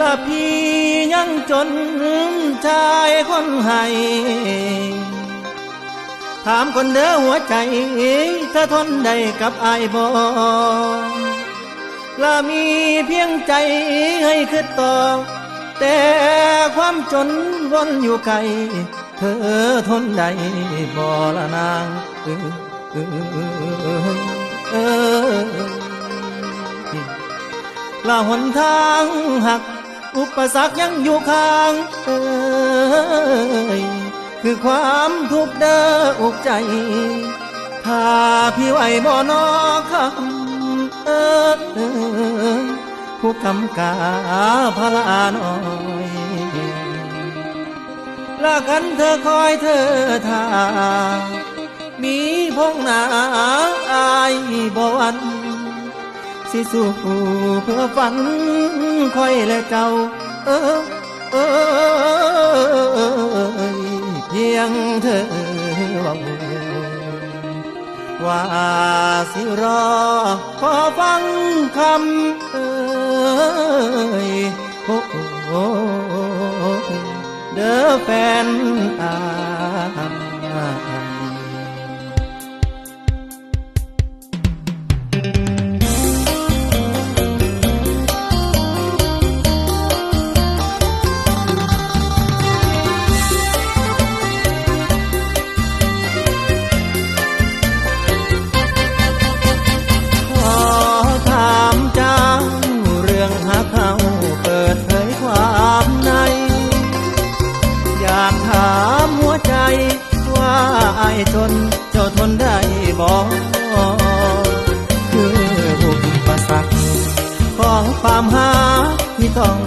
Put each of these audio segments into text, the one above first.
ละพี่ยังจนชายคนให้ถามคนเด้อหัวใจเธอทนได้กับไอาบอละมีเพียงใจให้คือต่อ แต่ความจนวนอยู่ไกล เธอทนได้บอละนางเออเออ เออละหนทางหัก อุปสรรคยังอยู่ข้างเอ้ยคือความทุกข์เด้ออกใจ ถ้าพี่ไหวบ่นอคำเออผู้กำกาพลาน้อยละกันเธอคอยเธอทามีพงนา บ่วัน สิสู้เพื่อฝันคอยและเจ้า เออเออเพียงเธอว่าว่าสิรอ ขอฟังคำเอ่ยโอ้โอเด้อแฟนอา นได้บอกคือบุปสรรคของความหาที่ต้อง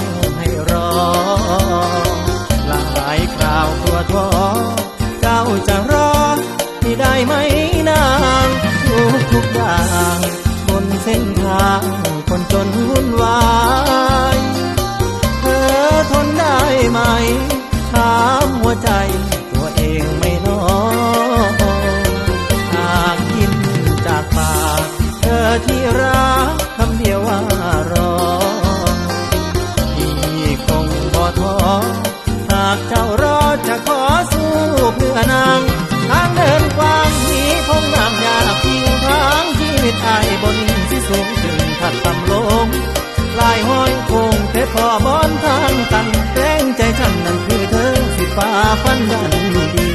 ฟ้าฟันดันดี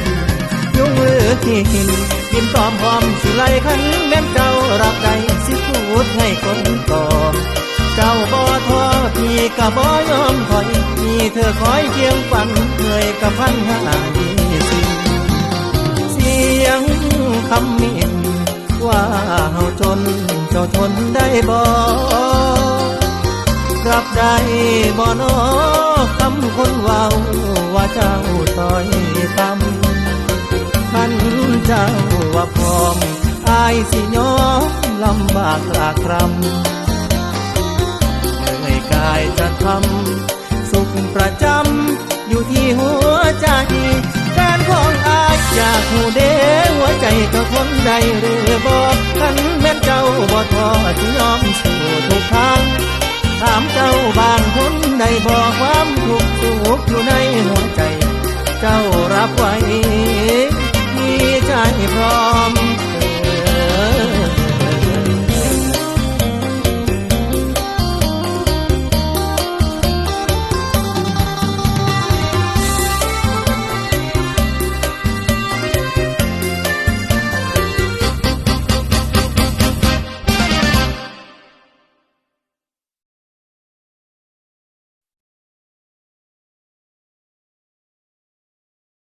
ยุงมือที่หินดินตอมพร้อมสิไลขันแม่นเจ้ารับใดสิพูดให้คนต่อเจ้าบ่ท้อพี่ก็บ่ยอมถอยมีเธอคอยเคียงฝันเหนื่อยกับพันหาดีสิเสียงคำมิ่นว่าเฮาจนเจ้าทนได้บ่ รับได้บ่นอคำคนเว้าว่าเจ้าต่อยตำขันเจ้าว่าพร้อมอายสิยอมลำบากลากครำเหนื่อยกายจะทำสุขประจำอยู่ที่หัวใจแฟนของอายอยากหูเด้หัวใจเจ้าทนได้หรือบ่ขันแม่นเจ้าบ่ทอสิยอมสู้ทุกทาง ถามเจ้าบางคนได้บอกความทุกข์สุขอยู่ในหัวใจ เจ้ารับไว้มีใจพร้อม